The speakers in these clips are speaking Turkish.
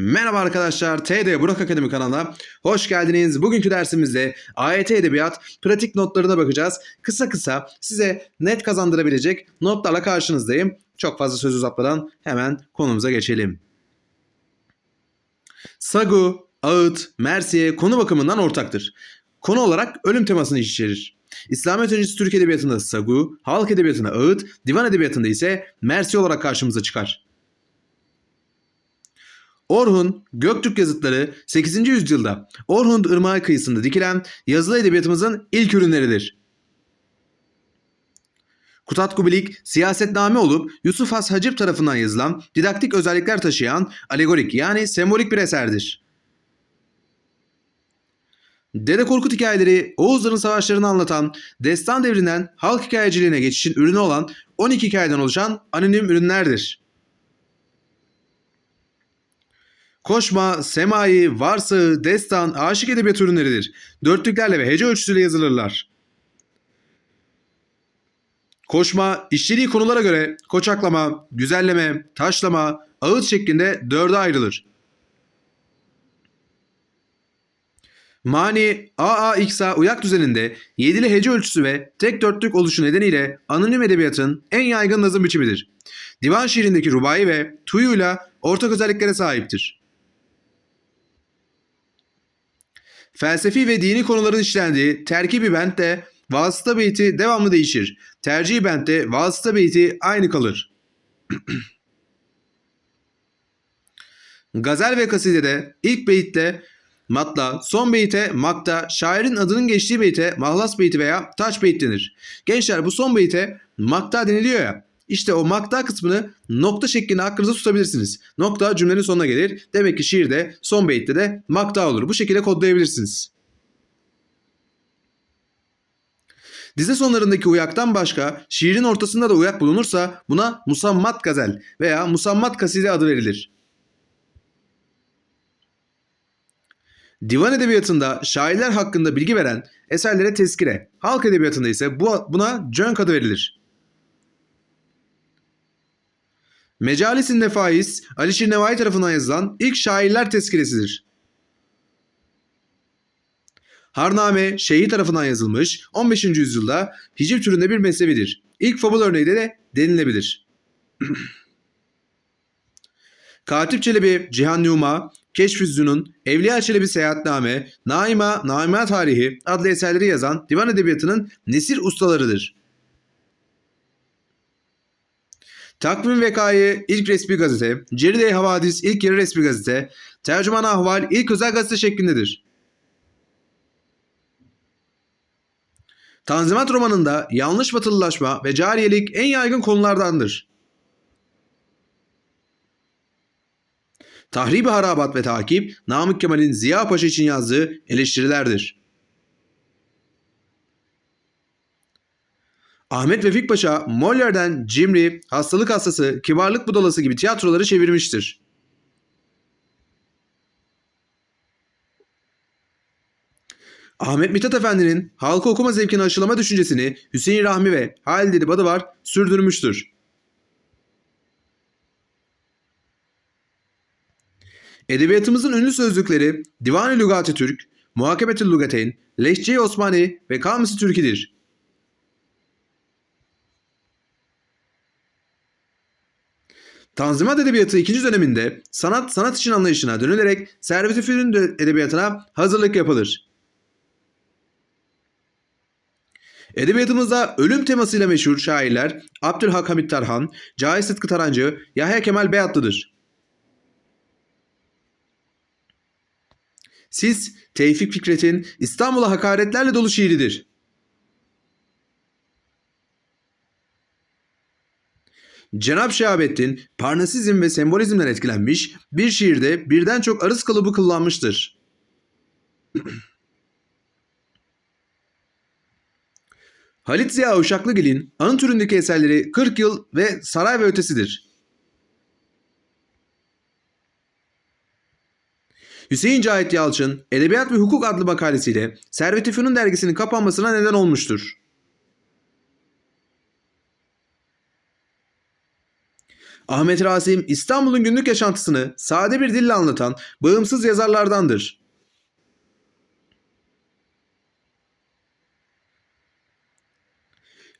Merhaba arkadaşlar, TD Burak Akademi kanalına hoş geldiniz. Bugünkü dersimizde AYT Edebiyat pratik notlarına bakacağız. Kısa kısa size net kazandırabilecek notlarla karşınızdayım. Çok fazla söz uzatmadan hemen konumuza geçelim. Sagu, ağıt, mersiye konu bakımından ortaktır. Konu olarak ölüm temasını içerir. İslamiyet öncesi Türk Edebiyatı'nda sagu, halk edebiyatında ağıt, divan edebiyatında ise mersi olarak karşımıza çıkar. Orhun, Göktürk yazıtları 8. yüzyılda Orhun Irmağı kıyısında dikilen yazılı edebiyatımızın ilk ürünleridir. Kutat Kubilik, siyasetname olup Yusuf Has Hacip tarafından yazılan didaktik özellikler taşıyan alegorik yani sembolik bir eserdir. Dede Korkut hikayeleri Oğuzların savaşlarını anlatan destan devrinden halk hikayeciliğine geçişin ürünü olan 12 hikayeden oluşan anonim ürünlerdir. Koşma, semai, varsağı, destan, aşık edebiyat ürünleridir. Dörtlüklerle ve hece ölçüsüyle yazılırlar. Koşma, işlediği konulara göre koçaklama, güzelleme, taşlama, ağıt şeklinde dörde ayrılır. Mani, AAXA uyak düzeninde yedili hece ölçüsü ve tek dörtlük oluşu nedeniyle anonim edebiyatın en yaygın nazım biçimidir. Divan şiirindeki rubai ve tuyuyla ortak özelliklere sahiptir. Felsefi ve dini konuların işlendiği terkibi bentte vasıta beyti devamlı değişir. Tercih bentte vasıta beyti aynı kalır. Gazel ve kasidede ilk beyitte matla, son beyte makta, şairin adının geçtiği beyte mahlas beyti veya taç beyt denir. Gençler bu son beyte makta deniliyor ya. İşte o makta kısmını nokta şeklinde aklınızda tutabilirsiniz. Nokta cümlenin sonuna gelir. Demek ki şiirde son beytte de makta olur. Bu şekilde kodlayabilirsiniz. Dize sonlarındaki uyaktan başka şiirin ortasında da uyak bulunursa buna musammat gazel veya musammat kaside adı verilir. Divan edebiyatında şairler hakkında bilgi veren eserlere tezkire, halk edebiyatında ise bu, buna cönk adı verilir. Mecalisin Nefais, Alişir Nevai tarafından yazılan ilk şairler tezkiresidir. Harname, Şeyhi tarafından yazılmış 15. yüzyılda hiciv türünde bir mesnevidir. İlk fabul örneği de, de denilebilir. Katip Çelebi, Cihan Numa, Keşfüzzün'ün Evliya Çelebi Seyahatname, Naima, Naima Tarihi adlı eserleri yazan divan edebiyatının nesir ustalarıdır. Takvim Vekayı ilk resmi gazete, Ceride Havadis ilk yarı resmi gazete, Tercüman Ahval ilk özel gazete şeklindedir. Tanzimat romanında yanlış batılılaşma ve cariyelik en yaygın konulardandır. Tahribi Harabat ve Takip, Namık Kemal'in Ziya Paşa için yazdığı eleştirilerdir. Ahmet Vefik Paşa, Molière'den cimri, hastalık hastası, kibarlık budalası gibi tiyatroları çevirmiştir. Ahmet Mithat Efendi'nin halka okuma zevkini aşılama düşüncesini Hüseyin Rahmi ve Halid Edip Adıvar sürdürmüştür. Edebiyatımızın ünlü sözlükleri Divan-ı Lügat-ı Türk, Muhakebetül Lugateyn, Lehçe-i Osmani ve Kamus-ı Türki'dir. Tanzimat Edebiyatı 2. döneminde sanat sanat için anlayışına dönülerek Servet-i Fünun edebiyatına hazırlık yapılır. Edebiyatımızda ölüm temasıyla meşhur şairler Abdülhak Hamit Tarhan, Cahit Sıtkı Tarancı, Yahya Kemal Beyatlı'dır. Siz Tevfik Fikret'in İstanbul'a hakaretlerle dolu şiiridir. Cenab Şehabettin Parnasizm ve sembolizmden etkilenmiş bir şiirde birden çok arız kalıbı kullanmıştır. Halit Ziya Uşaklıgil'in anı türündeki eserleri 40 yıl ve saray ve ötesidir. Hüseyin Cahit Yalçın, Edebiyat ve Hukuk adlı makalesiyle Servet-i Fünun dergisinin kapanmasına neden olmuştur. Ahmet Rasim İstanbul'un günlük yaşantısını sade bir dille anlatan bağımsız yazarlardandır.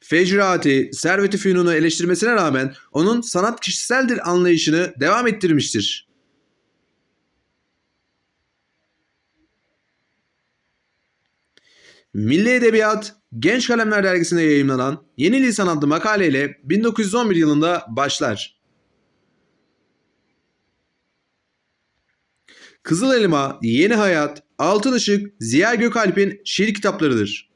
Fecrati, Servet-i Fünun'u eleştirmesine rağmen onun sanat kişiseldir anlayışını devam ettirmiştir. Milli Edebiyat, Genç Kalemler dergisinde yayımlanan Yeni Lisan adlı makaleyle 1911 yılında başlar. Kızıl Elma, Yeni Hayat, Altın Işık, Ziya Gökalp'in şiir kitaplarıdır.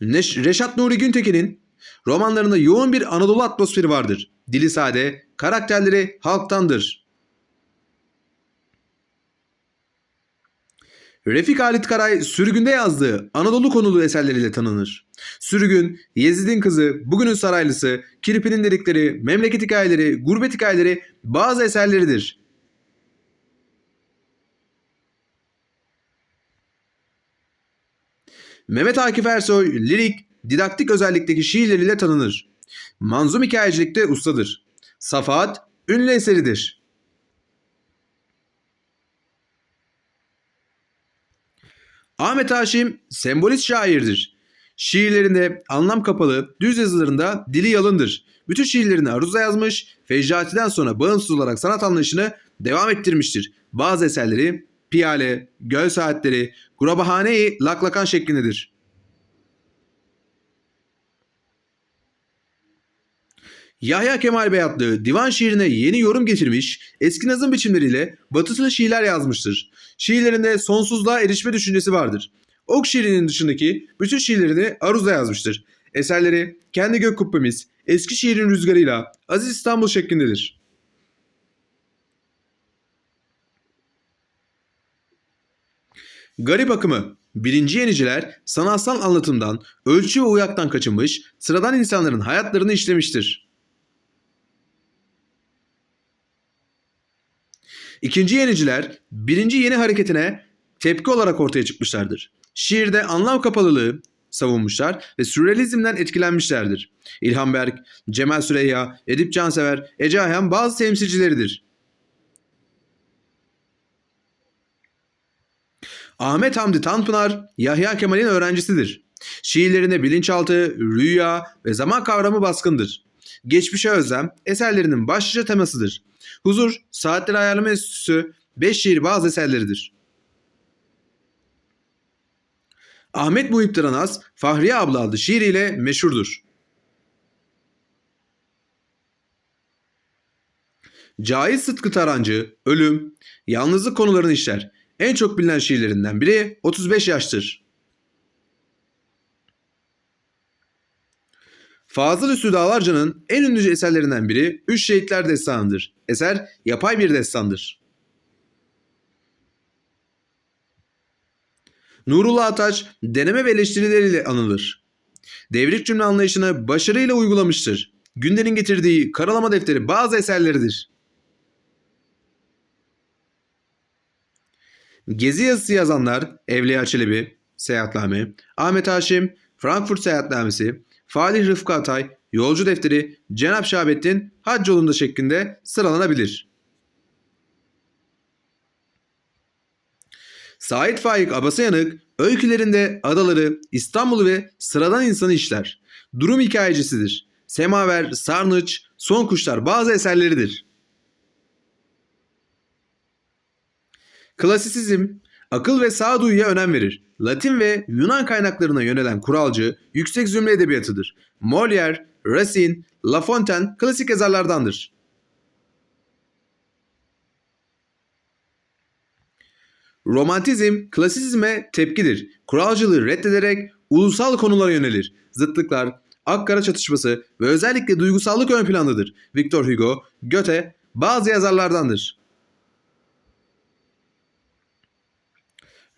Neş- Reşat Nuri Güntekin'in romanlarında yoğun bir Anadolu atmosferi vardır. Dili sade, karakterleri halktandır. Refik Halit Karay sürgünde yazdığı Anadolu konulu eserleriyle tanınır. Sürgün, Yezid'in kızı, Bugünün Saraylısı, Kirpi'nin dedikleri, Memleket hikayeleri, Gurbet hikayeleri bazı eserleridir. Mehmet Akif Ersoy lirik, didaktik özellikteki şiirleriyle tanınır. Manzum hikayecilikte ustadır. Safahat ünlü eseridir. Ahmet Haşim sembolist şairdir. Şiirlerinde anlam kapalı, düz yazılarında dili yalındır. Bütün şiirlerini Aruz'a yazmış, Fecrati'den sonra bağımsız olarak sanat anlayışını devam ettirmiştir. Bazı eserleri Piyale, Göl Saatleri, Gurabahane-i Laklakan şeklindedir. Yahya Kemal Beyatlı divan şiirine yeni yorum getirmiş, eski nazım biçimleriyle batılı şiirler yazmıştır. Şiirlerinde sonsuzluğa erişme düşüncesi vardır. Ok şiirinin dışındaki bütün şiirlerini Aruz'a yazmıştır. Eserleri Kendi Gök Kubbemiz, Eski Şiirin Rüzgarıyla, Aziz İstanbul şeklindedir. Garip akımı Birinci yeniciler sanatsal anlatımdan, ölçü ve uyaktan kaçınmış, sıradan insanların hayatlarını işlemiştir. İkinci yeniciler birinci yeni hareketine tepki olarak ortaya çıkmışlardır. Şiirde anlam kapalılığı savunmuşlar ve sürrealizmden etkilenmişlerdir. İlhan Berk, Cemal Süreyya, Edip Cansever, Ece Ayhan bazı temsilcileridir. Ahmet Hamdi Tanpınar, Yahya Kemal'in öğrencisidir. Şiirlerinde bilinçaltı, rüya ve zaman kavramı baskındır. Geçmişe özlem eserlerinin başlıca temasıdır. Huzur, Saatleri Ayarlama Enstitüsü, Beş Şiir bazı eserleridir. Ahmet Muhip Dıranaz, Fahriye abla adlı şiiriyle meşhurdur. Cahit Sıtkı Tarancı, Ölüm, Yalnızlık konularını işler. En çok bilinen şiirlerinden biri 35 yaştır. Fazıl Üstü Dağlarca'nın en ünlü eserlerinden biri Üç Şehitler Destanı'dır. Eser yapay bir destandır. Nurullah Ataç deneme ve eleştirileriyle anılır. Devrik cümle anlayışını başarıyla uygulamıştır. Günderin getirdiği karalama defteri bazı eserleridir. Gezi yazısı yazanlar Evliya Çelebi, Seyahatname, Ahmet Haşim, Frankfurt Seyahatnamesi, Falih Rıfkı Atay, Yolcu Defteri, Cenap Şahabettin, Hac yolunda şeklinde sıralanabilir. Sait Faik Abasayanık öykülerinde adaları, İstanbul'u ve sıradan insanı işler. Durum hikayecisidir. Semaver, Sarnıç, Son Kuşlar bazı eserleridir. Klasisizm, akıl ve sağduyuya önem verir. Latin ve Yunan kaynaklarına yönelen kuralcı, yüksek zümre edebiyatıdır. Molière, Racine, La Fontaine klasik yazarlardandır. Romantizm, klasizme tepkidir. Kuralcılığı reddederek ulusal konulara yönelir. Zıtlıklar, ak-kara çatışması ve özellikle duygusallık ön plandadır. Victor Hugo, Goethe bazı yazarlardandır.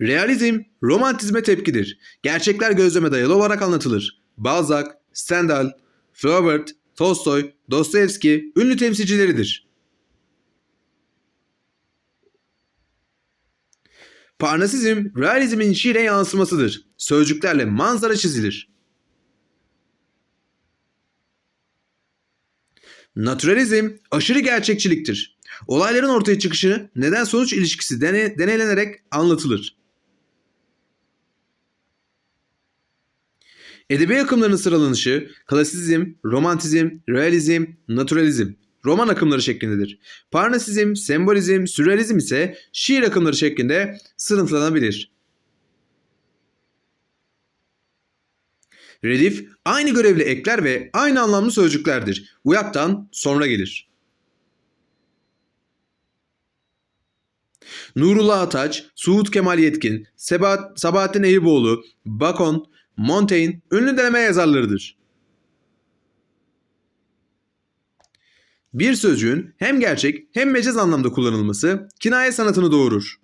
Realizm, romantizme tepkidir. Gerçekler gözleme dayalı olarak anlatılır. Balzac, Stendhal, Flaubert, Tolstoy, Dostoyevski ünlü temsilcileridir. Parnasizm, realizmin şiire yansımasıdır. Sözcüklerle manzara çizilir. Naturalizm aşırı gerçekçiliktir. Olayların ortaya çıkışı neden sonuç ilişkisi dene, deneylenerek anlatılır. Edebi akımların sıralanışı klasizm, romantizm, realizm, naturalizm, roman akımları şeklindedir. Parnasizm, sembolizm, sürrealizm ise şiir akımları şeklinde sınıflanabilir. Redif aynı görevli ekler ve aynı anlamlı sözcüklerdir. Uyaktan sonra gelir. Nurullah Ataç, Suud Kemal Yetkin, Sebahat, Sabahattin Eyüboğlu, Bacon, Montaigne ünlü deneme yazarlarıdır. Bir sözcüğün hem gerçek hem mecaz anlamda kullanılması kinaye sanatını doğurur.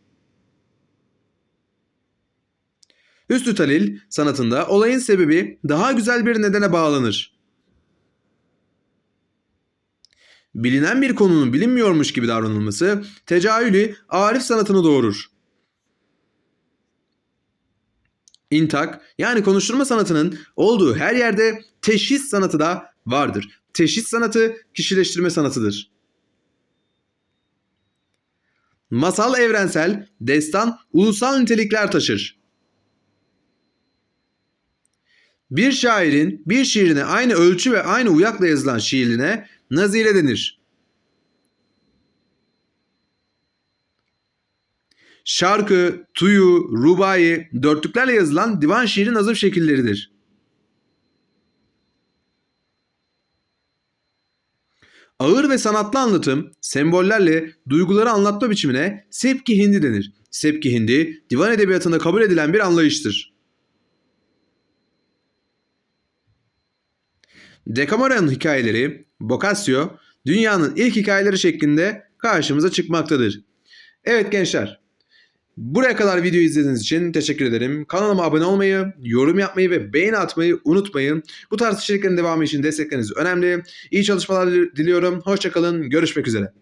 Hüsnü Talil sanatında olayın sebebi daha güzel bir nedene bağlanır. Bilinen bir konunun bilinmiyormuş gibi davranılması tecahülü arif sanatını doğurur. İntak yani konuşturma sanatının olduğu her yerde teşhis sanatı da vardır. Teşhis sanatı kişileştirme sanatıdır. Masal evrensel, destan ulusal nitelikler taşır. Bir şairin bir şiirine aynı ölçü ve aynı uyakla yazılan şiirine nazire denir. Şarkı, tuyu, rubai, dörtlüklerle yazılan divan şiiri nazım şekilleridir. Ağır ve sanatlı anlatım, sembollerle duyguları anlatma biçimine sepki hindi denir. Sepki hindi, divan edebiyatında kabul edilen bir anlayıştır. Decameron hikayeleri, Boccaccio, dünyanın ilk hikayeleri şeklinde karşımıza çıkmaktadır. Evet gençler, buraya kadar video izlediğiniz için teşekkür ederim. Kanalıma abone olmayı, yorum yapmayı ve beğeni atmayı unutmayın. Bu tarz içeriklerin devamı için destekleriniz önemli. İyi çalışmalar diliyorum. Hoşçakalın, görüşmek üzere.